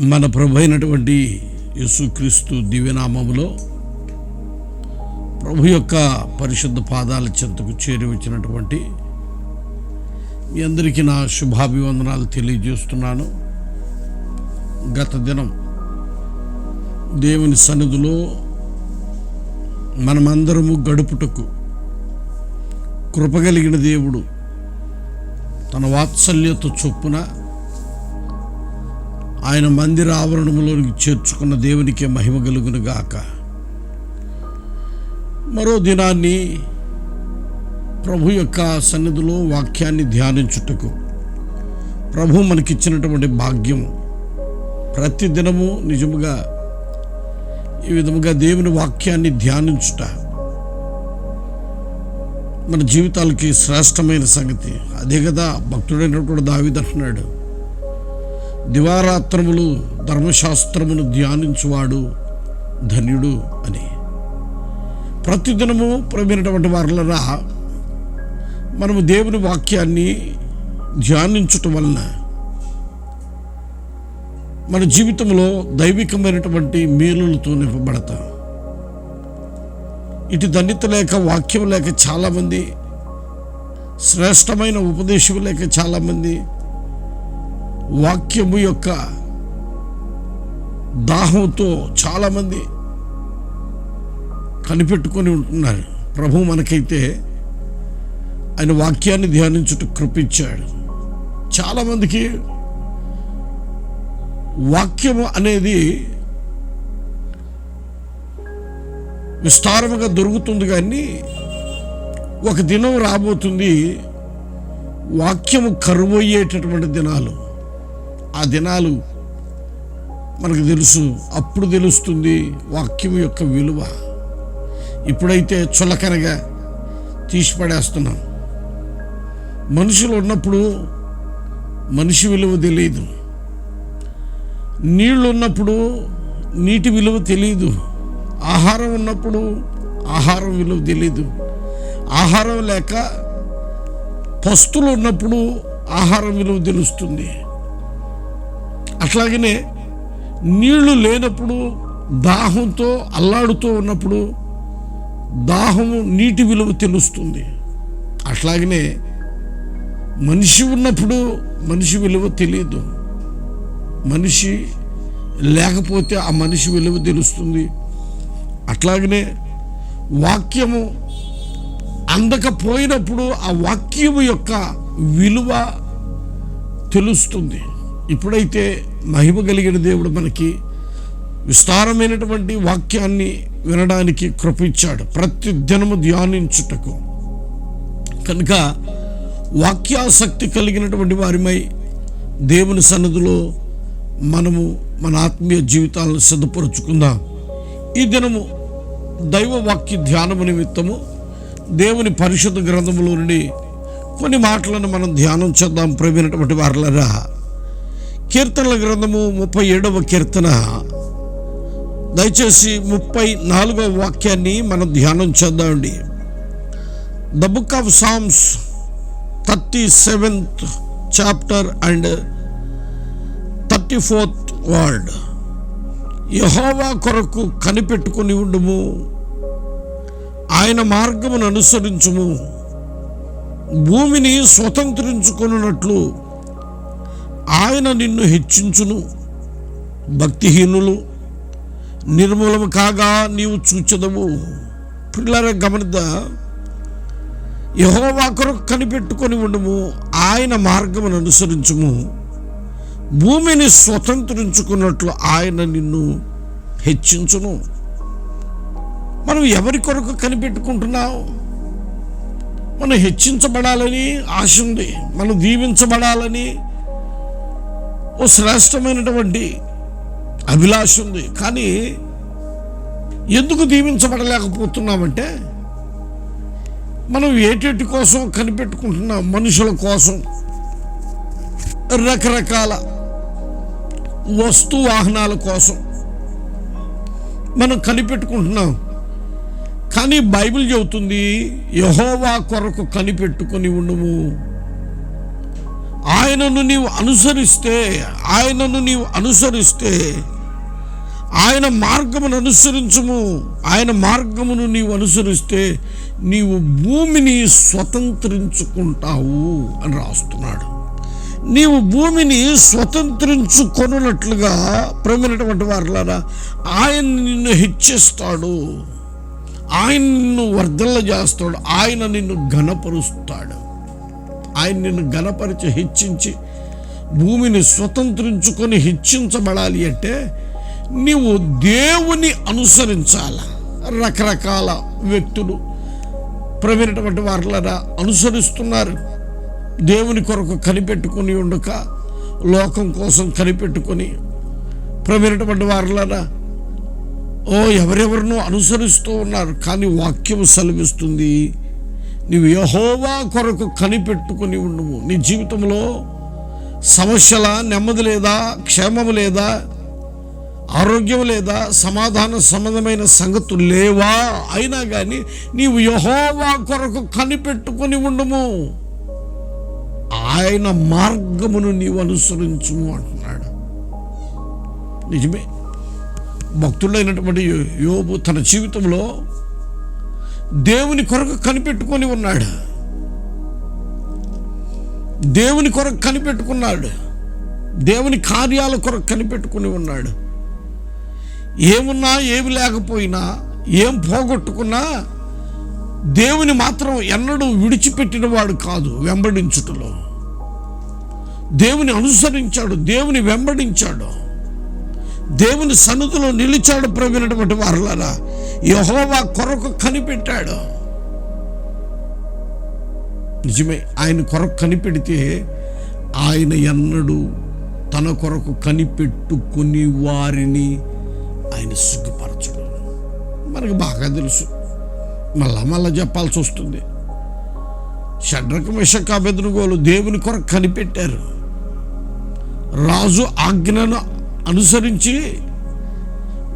మన ప్రభు అయినటువంటి యేసుక్రీస్తు దివ్యనామములో ప్రభు యొక్క పరిశుద్ధ పాదాల చెంతకు చేరి వచ్చినటువంటి మీ అందరికీ నా శుభాభివందనాలు తెలియజేస్తున్నాను. గత దినం దేవుని సన్నిధిలో మనమందరము గడుపుటకు కృపగలిగిన దేవుడు తన వాత్సల్యత చొప్పున ఆయన మందిర ఆవరణములోనికి చేర్చుకున్న దేవునికే మహిమ కలుగును గాక. మరో దినాన్ని ప్రభు యొక్క సన్నిధిలో వాక్యాన్ని ధ్యానించుటకు ప్రభు మనకిచ్చినటువంటి భాగ్యం ప్రతి దినము నిజముగా ఈ విధముగా దేవుని వాక్యాన్ని ధ్యానించుట మన జీవితాలకి శ్రేష్టమైన సంగతి. అదే కదా భక్తుడైనటువంటి దావిదంటున్నాడు దివారాత్రములు ధర్మశాస్త్రమును ధ్యానించువాడు ధన్యుడు అని. ప్రతిదినము ప్రమైనటువంటి వారులరా మనము దేవుని వాక్యాన్ని ధ్యానించటం వలన మన జీవితంలో దైవికమైనటువంటి మేలులతో నింపబడతాం. ఇటు దండిత లేక వాక్యం లేక చాలామంది శ్రేష్టమైన ఉపదేశం లేక చాలామంది వాక్యము యొక్క దాహంతో చాలామంది కనిపెట్టుకొని ఉంటున్నారు. ప్రభు మనకైతే ఆయన వాక్యాన్ని ధ్యానించుట కృపించాడు. చాలామందికి వాక్యము అనేది విస్తారముగా దొరుకుతుంది కానీ ఒక దినం రాబోతుంది వాక్యము కరువయ్యేటటువంటి దినాలు. ఆ దినాలు మనకు తెలుసు. అప్పుడు తెలుస్తుంది వాక్యం యొక్క విలువ. ఇప్పుడైతే చులకనగా తీసిపడేస్తున్నాం మనుషులు ఉన్నప్పుడు మనిషి విలువ తెలియదు. నీళ్ళు ఉన్నప్పుడు నీటి విలువ తెలియదు. ఆహారం ఉన్నప్పుడు ఆహారం విలువ తెలియదు. ఆహారం లేక పస్తులు ఉన్నప్పుడు ఆహారం విలువ తెలుస్తుంది. అట్లాగనే నీళ్ళు లేనప్పుడు దాహంతో అల్లాడుతూ ఉన్నప్పుడు దాహము నీటి విలువ తెలుస్తుంది. అట్లాగనే మనిషి ఉన్నప్పుడు మనిషి విలువ తెలియదు. మనిషి లేకపోతే ఆ మనిషి విలువ తెలుస్తుంది. అట్లాగనే వాక్యము అందకపోయినప్పుడు ఆ వాక్యము యొక్క విలువ తెలుస్తుంది. ఇప్పుడైతే మహిమ కలిగిన దేవుడు మనకి విస్తారమైనటువంటి వాక్యాన్ని వినడానికి కృపించాడు. ప్రతి దినము ధ్యానించుటకు. కనుక వాక్యాసక్తి కలిగినటువంటి వారిమై దేవుని సన్నిధిలో మనము మన ఆత్మీయ జీవితాలను సిద్ధపరుచుకుందాం. ఈ దినము దైవ వాక్య ధ్యానము నిమిత్తము దేవుని పరిశుద్ధ గ్రంథములో నుండి కొన్ని మాటలను మనం ధ్యానం చేద్దాం. ప్రవీణటువంటి వారులరా. కీర్తనల గ్రంథము ముప్పై ఏడవ కీర్తన. దయచేసి ముప్పై నాలుగవ వాక్యాన్ని మనం ధ్యానం చేద్దామండి. The book of Psalms thirty seventh chapter and thirty fourth word యహోవా కొరకు కనిపెట్టుకుని ఉండుము. ఆయన మార్గమును అనుసరించుము. భూమిని స్వతంత్రించుకున్నట్లు ఆయన నిన్ను హెచ్చించును. భక్తిహీనులు నిర్మూలము కాగా నీవు చూచదవు. పిల్లల గమనిద్దా. యహోవా కొరకు కనిపెట్టుకొని ఉండము. ఆయన మార్గమును అనుసరించము. భూమిని స్వతంత్రించుకున్నట్లు ఆయన నిన్ను హెచ్చించును. మనం ఎవరి కొరకు కనిపెట్టుకుంటున్నాం? మనం హెచ్చించబడాలని ఆశ ఉంది. మనం దీవించబడాలని ఓ శ్రేష్టమైనటువంటి అభిలాష ఉంది. కానీ ఎందుకు దీవించబడలేకపోతున్నామంటే మనం ఏటేటి కోసం కనిపెట్టుకుంటున్నాం మనుషుల కోసం రకరకాల వస్తు వాహనాల కోసం మనం కనిపెట్టుకుంటున్నాం. కానీ బైబిల్ చెబుతుంది యహోవా కొరకు కనిపెట్టుకొని ఉండము. ఆయనను నీవు అనుసరిస్తే ఆయనను నీవు అనుసరిస్తే ఆయన మార్గమును అనుసరించము. ఆయన మార్గమును నీవు అనుసరిస్తే నీవు భూమిని స్వతంత్రించుకుంటావు అని రాస్తున్నాడు. నీవు భూమిని స్వతంత్రించుకొనున్నట్లుగా ప్రమినటువంటి వారులారా ఆయన నిన్ను హెచ్చిస్తాడు. ఆయన నిన్ను వర్ధల్ల చేస్తాడు. ఆయన నిన్ను ఘనపరుస్తాడు. ఆయన నిన్ను గణపరిచి హెచ్చించి భూమిని స్వతంత్రించుకొని హెచ్చించబడాలి అంటే నీవు దేవుని అనుసరించాల. రకరకాల వ్యక్తులు ప్రవీణటువంటి వారులరా అనుసరిస్తున్నారు. దేవుని కొరకు కనిపెట్టుకుని ఉండక లోకం కోసం కనిపెట్టుకొని ప్రవీణటువంటి వారులరా ఓ ఎవరెవరినో అనుసరిస్తూ ఉన్నారు కానీ వాక్యం సెలవిస్తుంది. నీవు యహోవా కొరకు కనిపెట్టుకుని ఉండము. నీ జీవితంలో సమస్యల నెమ్మది లేదా క్షేమము లేదా ఆరోగ్యం లేదా సమాధాన సంబంధమైన సంగతులు లేవా? అయినా కానీ నీవు యహోవా కొరకు కనిపెట్టుకుని ఉండము. ఆయన మార్గమును నీవు అనుసరించుము అంటున్నాడు. నిజమే. భక్తుడైనటువంటి యోబు తన జీవితంలో దేవుని కొరకు కనిపెట్టుకొని ఉన్నాడు. దేవుని కొరకు కనిపెట్టుకున్నాడు. దేవుని కార్యాల కొరకు కనిపెట్టుకుని ఉన్నాడు. ఏమున్నా ఏమి లేకపోయినా ఏం పోగొట్టుకున్నా దేవుని మాత్రం ఎన్నడూ విడిచిపెట్టిన వాడు కాదు వెంబడించుటలో. దేవుని అనుసరించాడు దేవుని వెంబడించాడు. దేవుని సన్నిధిలో నిలిచాడు ప్రవీణటువంటి వారులారా. యహోవా కొరకు కనిపెట్టాడు. నిజమే ఆయన కొరకు కనిపెడితే ఆయన ఎన్నడూ తన కొరకు కనిపెట్టుకుని వారిని ఆయన సిగ్గుపరచడు. మనకు బాగా తెలుసు. మళ్ళా మళ్ళా చెప్పాల్సి వస్తుంది. షడ్రక మిషక బెదురుగోలు దేవుని కొరకు కనిపెట్టారు. రాజు ఆజ్ఞను అనుసరించి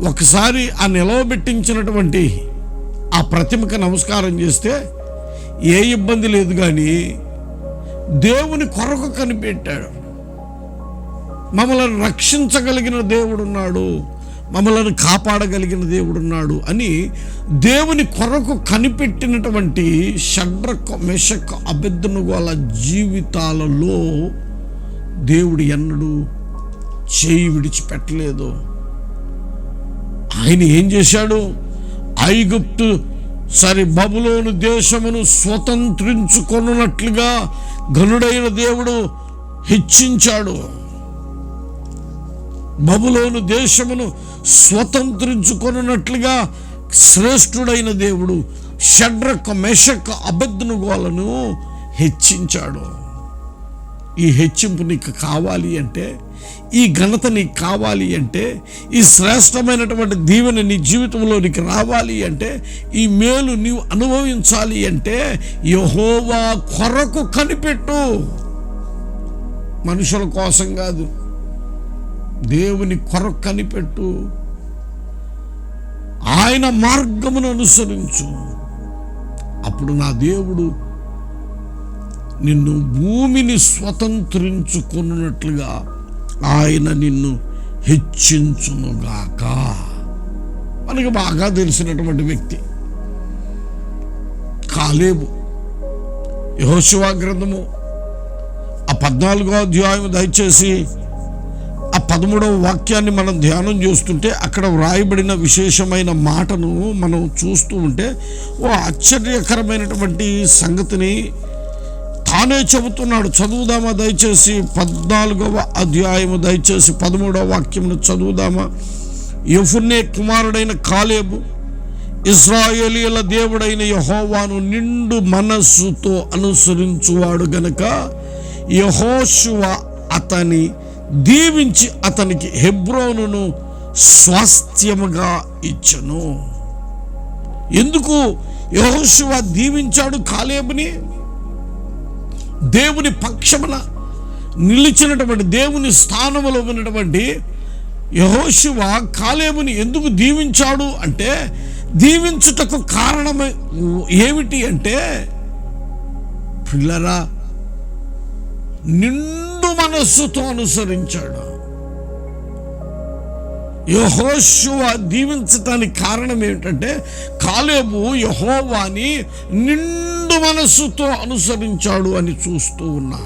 ఒకసారి ఆ నిలవబెట్టించినటువంటి ఆ ప్రతిమకు నమస్కారం చేస్తే ఏ ఇబ్బంది లేదు కానీ దేవుని కొరకు కనిపెట్టాడు. మమ్మల్ని రక్షించగలిగిన దేవుడున్నాడు. మమ్మల్ని కాపాడగలిగిన దేవుడున్నాడు అని దేవుని కొరకు కనిపెట్టినటువంటి షడ్రక మెషక్ అభ్యర్థనుగోల జీవితాలలో దేవుడు ఎన్నడూ చేయి విడిచిపెట్టలేదు. ఆయన ఏం చేశాడు? ఐగుప్తు సరి బబులోను దేశమును స్వతంత్రించుకొనున్నట్లుగా ఘనుడైన దేవుడు హెచ్చించాడు. బబులోను దేశమును స్వతంత్రించుకొనున్నట్లుగా శ్రేష్ఠుడైన దేవుడు షడ్రక మెషక అబద్ధనుగోలను హెచ్చించాడు. ఈ హెచ్చింపు నీకు కావాలి అంటే ఈ ఘనత నీకు కావాలి అంటే ఈ శ్రేష్టమైనటువంటి దీవెన నీ జీవితంలో నీకు రావాలి అంటే ఈ మేలు నీవు అనుభవించాలి అంటే యహోవా కొరకు కనిపెట్టు. మనుషుల కోసం కాదు దేవుని కొరకు కనిపెట్టు. ఆయన మార్గమును అనుసరించు. అప్పుడు నా దేవుడు నిన్ను భూమిని స్వతంత్రించుకున్నట్లుగా ఆయన నిన్ను హెచ్చించునుగాక. మనకి బాగా తెలిసినటువంటి వ్యక్తి. కాలేబు. యహోశివా గ్రంథము. ఆ పద్నాలుగో అధ్యాయం దయచేసి ఆ పదమూడవ వాక్యాన్ని మనం ధ్యానం చేస్తుంటే అక్కడ వ్రాయబడిన విశేషమైన మాటను మనం చూస్తూ ఉంటే ఓ ఆశ్చర్యకరమైనటువంటి సంగతిని తానే చెబుతున్నాడు. చదువుదామా దయచేసి పద్నాలుగవ అధ్యాయము దయచేసి పదమూడవ వాక్యమును చదువుదామా. యఫున్నే కుమారుడైన కాలేబు ఇస్రాయేలీల దేవుడైన యహోవాను నిండు మనస్సుతో అనుసరించువాడు గనక యహోశువ అతని దీవించి అతనికి హెబ్రోనును స్వాస్థ్యముగా ఇచ్చను. ఎందుకు? యహోశువ దీవించాడు కాలేబుని? దేవుని పక్షమున నిలిచినటువంటి దేవుని స్థానములో ఉన్నటువంటి యహోశివ కాలేబుని ఎందుకు దీవించాడు అంటే దీవించుటకు కారణం ఏమిటి అంటే పిల్లరా నిండు మనస్సుతో అనుసరించాడు. యహోశువ దీవించటానికి కారణం ఏమిటంటే కాలేబు యహోవాని నిండు మనస్సుతో అనుసరించాడు అని చూస్తూ ఉన్నా.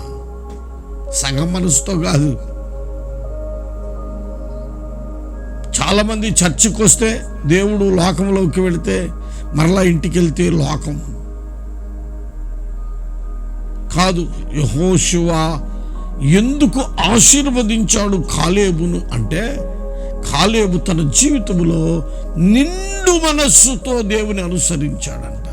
సగం మనసుతో కాదు. చాలామంది చర్చికి వస్తే దేవుడు లోకంలోకి వెళితే మరలా ఇంటికి వెళ్తే లోకం. కాదు యహోశివ ఎందుకు ఆశీర్వదించాడు కాలేబును అంటే కాలేబు తన జీవితంలో నిండు మనస్సుతో దేవుని అనుసరించాడంట.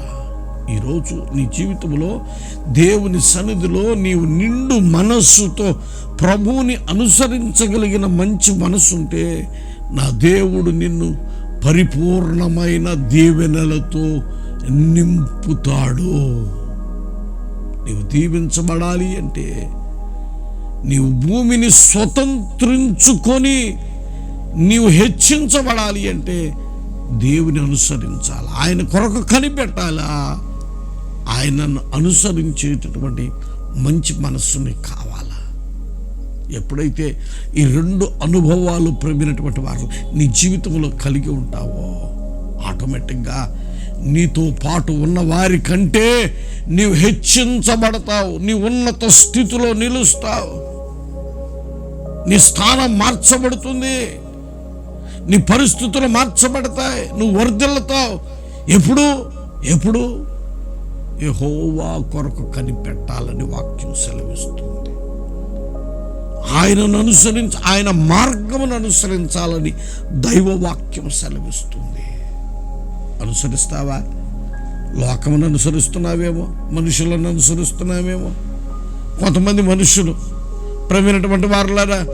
ఈరోజు నీ జీవితంలో దేవుని సన్నిధిలో నీవు నిండు మనస్సుతో ప్రభువుని అనుసరించగలిగిన మంచి మనసుంటే నా దేవుడు నిన్ను పరిపూర్ణమైన దీవెనలతో నింపుతాడు. నీవు దీవించబడాలి అంటే నీవు భూమిని స్వతంత్రించుకొని నీవు హెచ్చించబడాలి అంటే దేవుని అనుసరించాలి. ఆయన కొరకు కనిపెట్టాలా? ఆయనను అనుసరించేటటువంటి మంచి మనస్సుని కావాలా? ఎప్పుడైతే ఈ రెండు అనుభవాలు ప్రమినటువంటి వారు నీ జీవితంలో కలిగి ఉంటావో ఆటోమేటిక్గా నీతో పాటు ఉన్న వారి కంటే నీవు హెచ్చించబడతావు. నీ ఉన్నత స్థితిలో నిలుస్తావు. నీ స్థానం మార్చబడుతుంది. నీ పరిస్థితులు మార్చబడతాయి నువ్వు వర్ధిల్లుతావు. ఎప్పుడు? ఎప్పుడు? యెహోవా కొరకు కనిపెట్టాలని వాక్యం సెలవిస్తుంది. ఆయనను అనుసరించి ఆయన మార్గమును అనుసరించాలని దైవ వాక్యం సెలవిస్తుంది. అనుసరిస్తావా? లోకమును అనుసరిస్తున్నావేమో మనుషులను అనుసరిస్తున్నావేమో? కొంతమంది మనుషులు ప్రవీణటువంటి వారులారా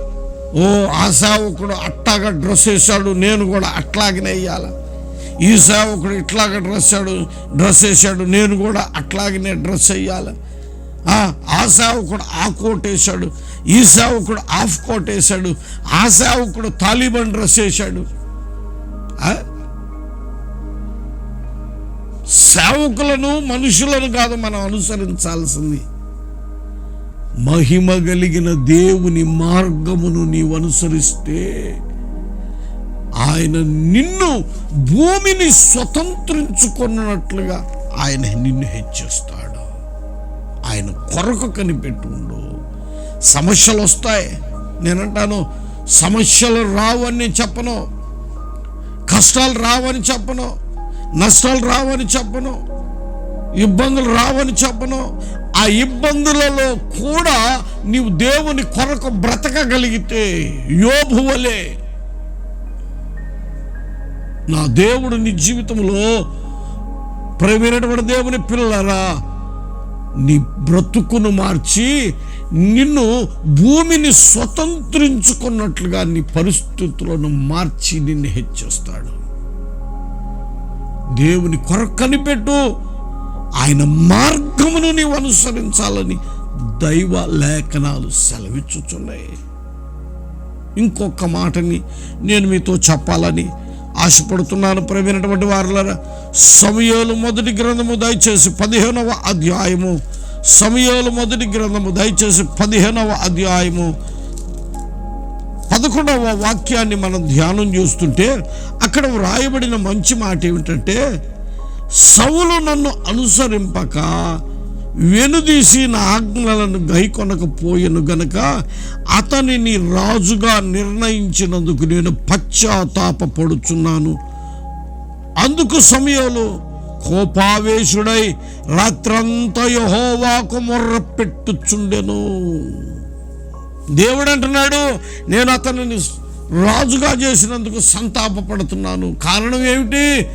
ఓ ఆ సేవకుడు అట్టాగా డ్రెస్ వేసాడు నేను కూడా అట్లాగనే వేయాల? ఈ సేవకుడు ఇట్లాగా డ్రెస్ వేసాడు డ్రెస్ వేసాడు నేను కూడా అట్లాగనే డ్రెస్ వేయాలి? ఆ సేవకుడు ఆ కోట్ వేసాడు ఈ సేవకుడు ఆఫ్ కోట్ వేసాడు ఆ సేవకుడు తాలిబాన్ డ్రెస్ వేసాడు సేవకులను మనుషులను కాదు మనం అనుసరించాల్సింది. మహిమ కలిగిన దేవుని మార్గమును నీవు అనుసరిస్తే ఆయన నిన్ను భూమిని స్వతంత్రించుకున్నట్లుగా ఆయన నిన్ను హెచ్చిస్తాడు. ఆయన కొరకు కనిపెట్టుండు. సమస్యలు వస్తాయి. నేనంటాను సమస్యలు రావని చెప్పను. కష్టాలు రావని చెప్పను. నష్టాలు రావని చెప్పను. ఇబ్బందులు రావని చెప్పను. ఆ ఇబ్బందులలో కూడా నీవు దేవుని కొరకు బ్రతకగలిగితే యోభువలే నా దేవుడు నీ జీవితంలో ప్రేమైనటువంటి దేవుని పిల్లరా నీ బ్రతుకును మార్చి నిన్ను భూమిని స్వతంత్రించుకున్నట్లుగా నీ పరిస్థితులను మార్చి నిన్ను హెచ్చిస్తాడు. దేవుని కొరకు కనిపెట్టు. ఆయన మార్గమును నీవు అనుసరించాలని దైవ లేఖనాలు సెలవిచ్చుచున్నాయి. ఇంకొక మాటని నేను మీతో చెప్పాలని ఆశపడుతున్నాను ప్రవీణటువంటి వారులరా. సమయాలు మొదటి గ్రంథము దయచేసి పదిహేనవ అధ్యాయము. సమయాలు మొదటి గ్రంథము దయచేసి పదిహేనవ అధ్యాయము. పదకొండవ వాక్యాన్ని మనం ధ్యానం చేస్తుంటే అక్కడ వ్రాయబడిన మంచి మాట ఏమిటంటే సవులు నన్ను అనుసరింపక వెనుదీసి నా ఆజ్ఞలను గైకొనకపోయెను గనక అతనిని రాజుగా నిర్ణయించినందుకు నేను పశ్చాత్తాపపడుచున్నాను. అందుకు సమయంలో కోపావేశుడై రాత్రంతా యహోవాకు మొర్ర పెట్టుచుండెను దేవుడు అంటున్నాడు నేను అతనిని రాజుగా చేసినందుకు సంతాపపడుతున్నాను. కారణం ఏమిటి?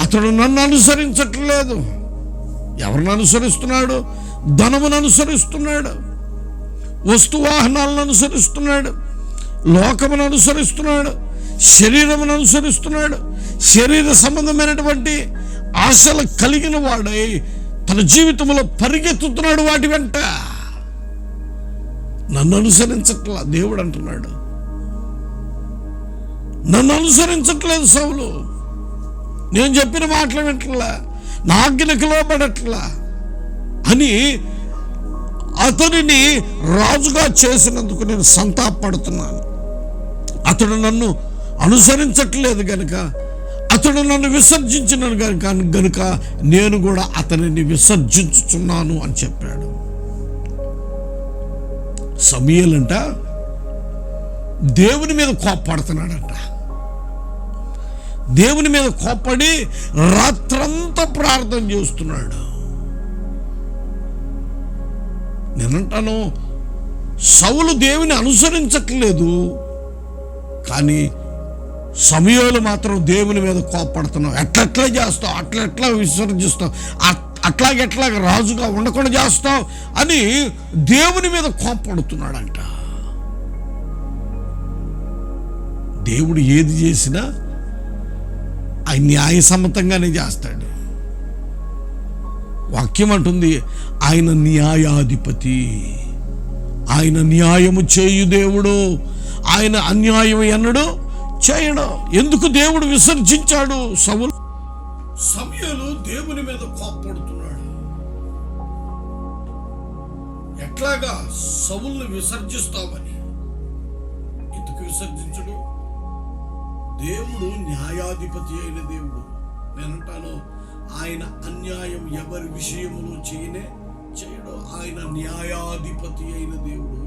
అతడు నన్ను అనుసరించట్లేదు. ఎవరిని అనుసరిస్తున్నాడు? ధనమును అనుసరిస్తున్నాడు. వస్తువాహనాలను అనుసరిస్తున్నాడు. లోకమును అనుసరిస్తున్నాడు. శరీరమును అనుసరిస్తున్నాడు. శరీర సంబంధమైనటువంటి ఆశలు కలిగిన వాడై తన జీవితంలో పరిగెత్తుతున్నాడు వాటి వెంట. నన్ను అనుసరించట్లా దేవుడు అంటున్నాడు. నన్ను అనుసరించట్లేదు సౌలు. నేను చెప్పిన మాటలు వింటలా? నా ఆజ్ఞకు లోబడట్లా అని అతనిని రాజుగా చేసినందుకు నేను సంతాపడుతున్నాను అతడు నన్ను అనుసరించట్లేదు గనుక అతడు నన్ను విసర్జించిన గనుక గనుక నేను కూడా అతనిని విసర్జించుచున్నాను అని చెప్పాడు. సమీయలంట దేవుని మీద కోప్పడుతున్నాడంట. దేవుని మీద కోప్పడి రాత్రంతా ప్రార్థన చేస్తున్నాడు. నేనంటాను సౌలు దేవుని అనుసరించట్లేదు కానీ సమయాలు మాత్రం దేవుని మీద కోప్పడుతున్నావు. ఎట్లెట్లా చేస్తావు అట్లెట్లా విసర్జిస్తావు అట్- అట్లాగెట్లాగ రాజుగా ఉండకుండా చేస్తావు అని దేవుని మీద కోప్పడుతున్నాడంట. దేవుడు ఏది చేసినా ఆయన న్యాయసమ్మతంగానే చేస్తాడు. వాక్యం అంటుంది ఆయన న్యాయాధిపతి. ఆయన న్యాయము చేయు దేవుడు. ఆయన అన్యాయం ఎన్నడు చేయడం. ఎందుకు దేవుడు విసర్జించాడు? సవులు సమయంలో దేవుని మీద కోప్పడుతున్నాడు. ఎట్లాగా సవుల్ని విసర్జిస్తామని? ఎందుకు విసర్జించడు? దేవుడు న్యాయాధిపతి అయిన దేవుడు. నేనంటాను ఆయన అన్యాయం ఎవరి విషయములో చేయనే చేయడు. ఆయన న్యాయాధిపతి అయిన దేవుడు.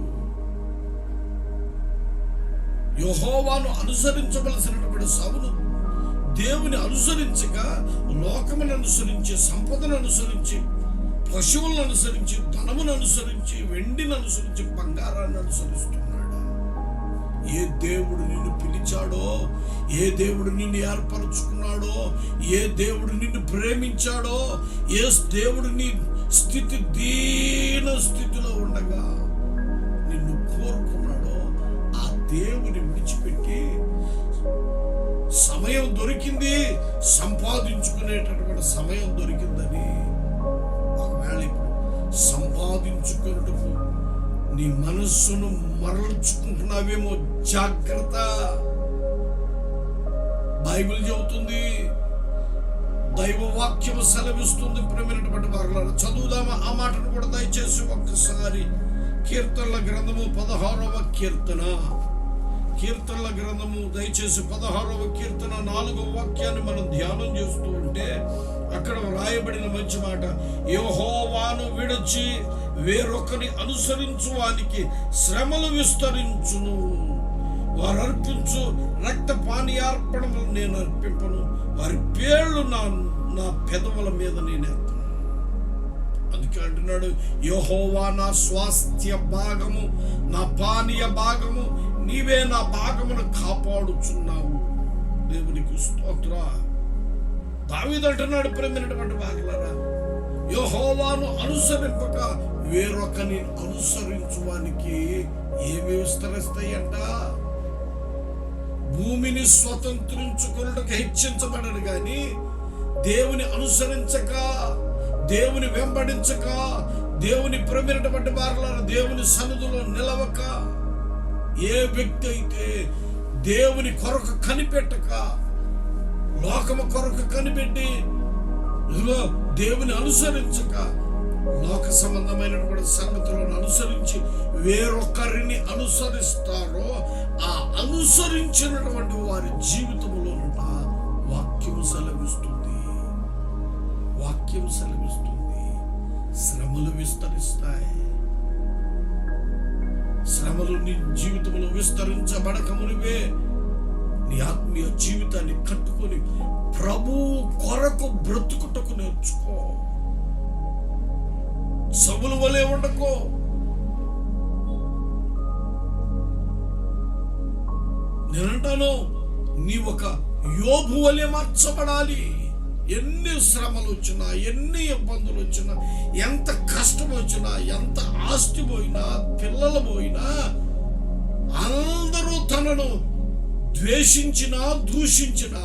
యహోవాను అనుసరించవలసినటువంటి సవును దేవుని అనుసరించక లోకమును అనుసరించి సంపదను అనుసరించి పశువులను అనుసరించి ధనమును అనుసరించి వెండిని అనుసరించి బంగారాన్ని అనుసరిస్తున్నాడు. ఏ దేవుడు నిన్ను పిలిచాడో? ఏ దేవుడు నిన్ను ఏర్పరచుకున్నాడో? ఏ దేవుడు నిన్ను ప్రేమించాడో? ఏ దేవుడు నీ స్థితి దీన స్థితిలో ఉండగా నిన్ను కోరుకున్నాడో ఆ దేవుని విడిచిపెట్టి సమయం దొరికింది. సంపాదించుకునేటటువంటి సమయం దొరికిందని ఒకవేళ ఇప్పుడు సంపాదించుకున్నటకు నీ మనస్సును మరల్చుకుంటున్నావేమో జాగ్రత్త. బైబిల్ చెబుతుంది దైవ వాక్యము సెలవిస్తుంది ప్రేమైనటువంటి వారులను చదువుదామా ఆ మాటను కూడా దయచేసి ఒక్కసారి కీర్తనల గ్రంథము పదహారవ కీర్తన. కీర్తనల గ్రంథము దయచేసి పదహారవ కీర్తన నాలుగవ వాక్యాన్ని మనం ధ్యానం చేస్తూ ఉంటే అక్కడ వ్రాయబడిన మంచి మాట యెహోవాను విడచి వేరొకని అనుసరించు వానికి శ్రమలు విస్తరించును. వారు అర్పించు రక్త పానీయార్పణలు నేను అర్పింపను. వారి పేర్లు నా నా పెదవుల మీద నేను అందుకే అంటున్నాడు యహోవా నా స్వాస్థ్య భాగము నా పానీయ భాగము నీవే నా భాగమును కాపాడుచున్నావు. దేవునికి స్తోత్ర. దావిదంటున్నాడు ప్రేమైనటువంటి భాగలరా యహోవాను అనుసరింపక వేరొకని అనుసరించువానికి ఏమి విస్తరిస్తాయంట? భూమిని స్వతంత్రించుకున్నట్టుకు హెచ్చించబడడు గాని దేవుని అనుసరించక దేవుని వెంబడించక దేవుని ప్రమిరటబడ్డ బారలను దేవుని సన్నిధిలో నిలవక ఏ వ్యక్తి అయితే దేవుని కొరకు కనిపెట్టక లోకము కొరకు కనిపెట్టి దేవుని అనుసరించక లోక సంబంధమైనటువంటి సంగతులను అనుసరించి వేరొకరిని అనుసరిస్తారో ఆ అనుసరించినటువంటి వారి జీవితంలో వాక్యం సెలవిస్తుంది. వాక్యం సెలవిస్తుంది. శ్రమలు విస్తరిస్తాయి. శ్రమలు నీ జీవితంలో విస్తరించబడక మునివే నీ ఆత్మీయ జీవితాన్ని కట్టుకొని ప్రభు కొరకు బ్రతుకుటకు నేర్చుకో. సముల వలె ఉండకో. నేనంటాను నీ ఒక యోబు వలె మార్చబడాలి. ఎన్ని శ్రమలు వచ్చినా ఎన్ని ఇబ్బందులు వచ్చినా ఎంత కష్టం వచ్చినా ఎంత ఆస్తి పోయినా పిల్లలు పోయినా అందరూ తనను ద్వేషించినా దూషించినా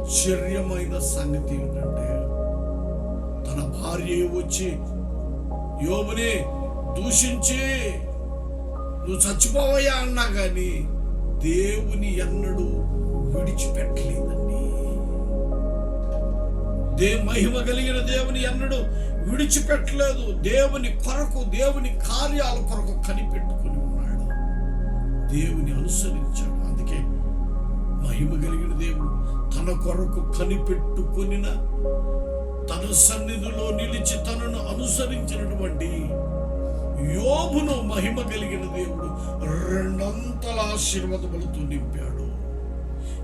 ఆశ్చర్యమైన సంగతి ఏంటంటే తన భార్య వచ్చి యోబుని దూషించి. నువ్వు చచ్చిపోవయ్యా అన్నా కానీ దేవుని ఎన్నడూ విడిచిపెట్టలేదండి. దే మహిమ కలిగిన దేవుని ఎన్నడు విడిచిపెట్టలేదు. దేవుని కొరకు దేవుని కార్యాల కొరకు కనిపెట్టుకుని ఉన్నాడు. దేవుని అనుసరించాడు. అందుకే మహిమ కలిగిన దేవుడు తన కొరకు కనిపెట్టుకునిన తన సన్నిధిలో నిలిచి తనను అనుసరించినటువంటి యోబును మహిమ కలిగిన దేవుడు రెండంతల ఆశీర్వాదములతో నింపాడు.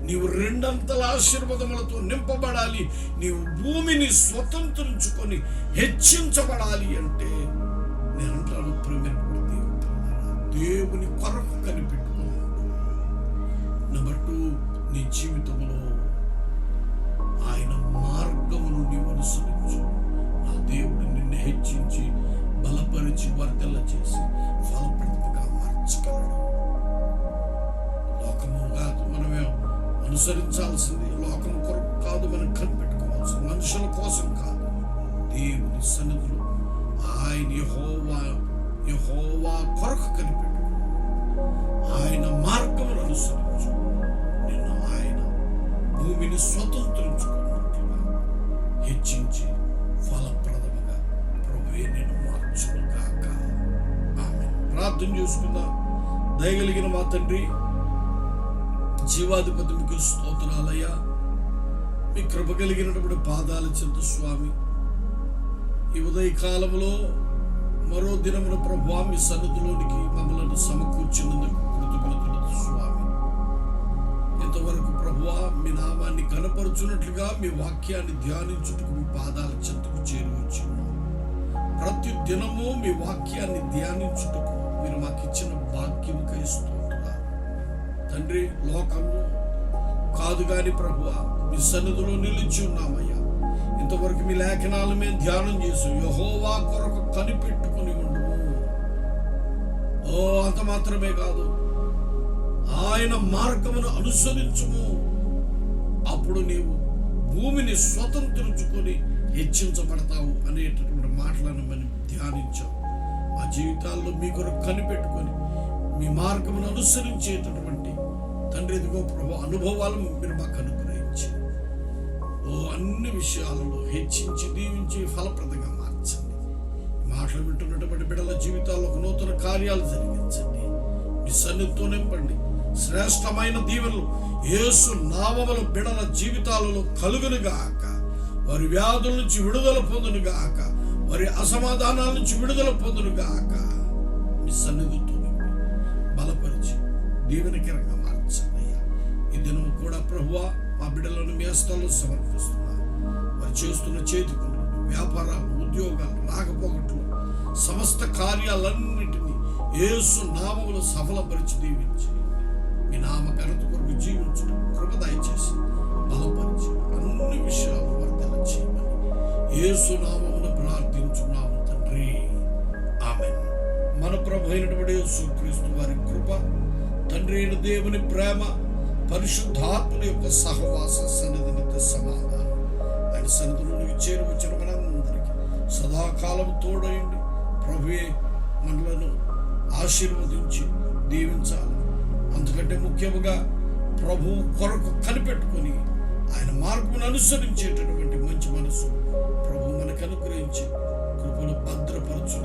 నీవు రెండంతల ఆశీర్వాదములతో నింపబడాలి. నీవు భూమిని స్వతంత్రించుకొని హెచ్చించబడాలి అంటే నేను అంటాను ప్రేమైనటువంటి దేవుడు దేవుని కొరకు కనిపెట్టుకున్నాడు నెంబర్ టూ నీ జీవితంలో ఆయన మార్గమును నుండి అనుసరించు ఆ దేవుడు నిన్ను హెచ్చించి బలపరిచి వర్గల చేసి ఫలప్రదముగా మార్చగలడు. లోకము కాదు మనమే అనుసరించాల్సింది. లోకం కొరకు కాదు మనం కనిపెట్టుకోవాల్సింది. మనుషుల కోసం కాదు. దేవుని సన్నిధిలో ఆయన యహోవా యహోవా కొరకు కనిపెట్టుకో. ఆయన మార్గమును అనుసరించు. నిన్ను ఆయన భూమిని స్వతంత్రించుకో. హెచ్చించి ఫలప్రదముగా ప్రభువే నేను మార్చును కాక ఆమె ప్రార్థన చేసుకుందాం. దయగలిగిన మా తండ్రి జీవాధిపతి మీకు స్తోత్రాలయ్యా. మీ కృప కలిగినటువంటి పాదాల చెంత స్వామి. ఈ ఉదయ కాలంలో మరో దినమున ప్రభు మీ సన్నిధిలోనికి మమ్మల్ని సమకూర్చినందుకు కృతజ్ఞతలు స్వామి. ప్రభువా మీ నామాన్ని కనపరుచున్నట్లుగా మీ వాక్యాన్ని ధ్యానించుటకు మీ పాదాల చెంతకు చేరువచ్చు ప్రతి దినము మీ వాక్యాన్ని ధ్యానించుటకు మీరు మాకు ఇచ్చిన భాగ్యం స్తోత్రాలు తండ్రి లోకంలో కాదు కానీ ప్రభువా మీ సన్నిధిలో నిలిచి ఉన్నామయ్యా. ఇంతవరకు మీ లేఖనాలు మేము ధ్యానం చేసాం యహోవా కొరకు కనిపెట్టుకుని ఉండము. ఓ అంత మాత్రమే కాదు. ఆయన మార్గమును అనుసరించుము. అప్పుడు నీవు భూమిని స్వతంత్రించుకొని హెచ్చించబడతావు అనేటటువంటి మాటలను మనం ధ్యానించాం. మా జీవితాల్లో మీ కొరకు కనిపెట్టుకొని మీ మార్గమును అనుసరించేటటువంటి తండ్రి ఎదుగో ప్రభు అనుభవాలు మీరు మాకు అనుగ్రహించి. ఓ అన్ని విషయాలలో హెచ్చించి దీవించి ఫలప్రదంగా మార్చండి. మాటలు వింటున్నటువంటి బిడ్డల జీవితాల్లో ఒక నూతన కార్యాలు జరిగించండి. మీ సన్నిధితో నింపండి. శ్రేష్టమైన దీవెనలు యేసు నామముల బిడల జీవితాలలో కలుగునుగాక. వారి వ్యాధుల నుంచి విడుదల పొందునుగాక. వారి అసమాధానాల నుంచి విడుదల పొందునుగాక. మీ సన్నిధితో బలపరిచి దీవెనకరంగా మార్చండి ఈ దినం కూడా ప్రభువా మా బిడ్డలను మీ హస్తాల్లో సమర్పిస్తున్నారు వారు చేస్తున్న చేతి పనులు వ్యాపారాలు ఉద్యోగాలు రాకపోకట్లు సమస్త కార్యాలన్నిటినీ ఏసు నామములు సఫలపరిచి దీవించి మీ నామ ఘనత కొరకు జీవించడం కృప దయచేసి బలపరిచి అన్ని విషయాలు వర్ధల చేయమని ఏసునామమును ప్రార్థించున్నాము తండ్రి. ఆమె మన ప్రభు అయినటువంటి యేసుక్రీస్తు వారి కృప తండ్రి అయిన దేవుని ప్రేమ పరిశుద్ధాత్మల యొక్క సహవాస సన్నిధి నిత్య సమాధానం. ఆయన సన్నిధిలోనికి చేరి వచ్చిన మనందరికీ సదాకాలం తోడయండి. ప్రభువే మనలను ఆశీర్వదించి దీవించాలి అందుకంటే ముఖ్యముగా ప్రభు కొరకు కనిపెట్టుకొని ఆయన మార్గమును అనుసరించేటటువంటి మంచి మనసు ప్రభు మనకు అనుగ్రహించి కృపను భద్రపరచు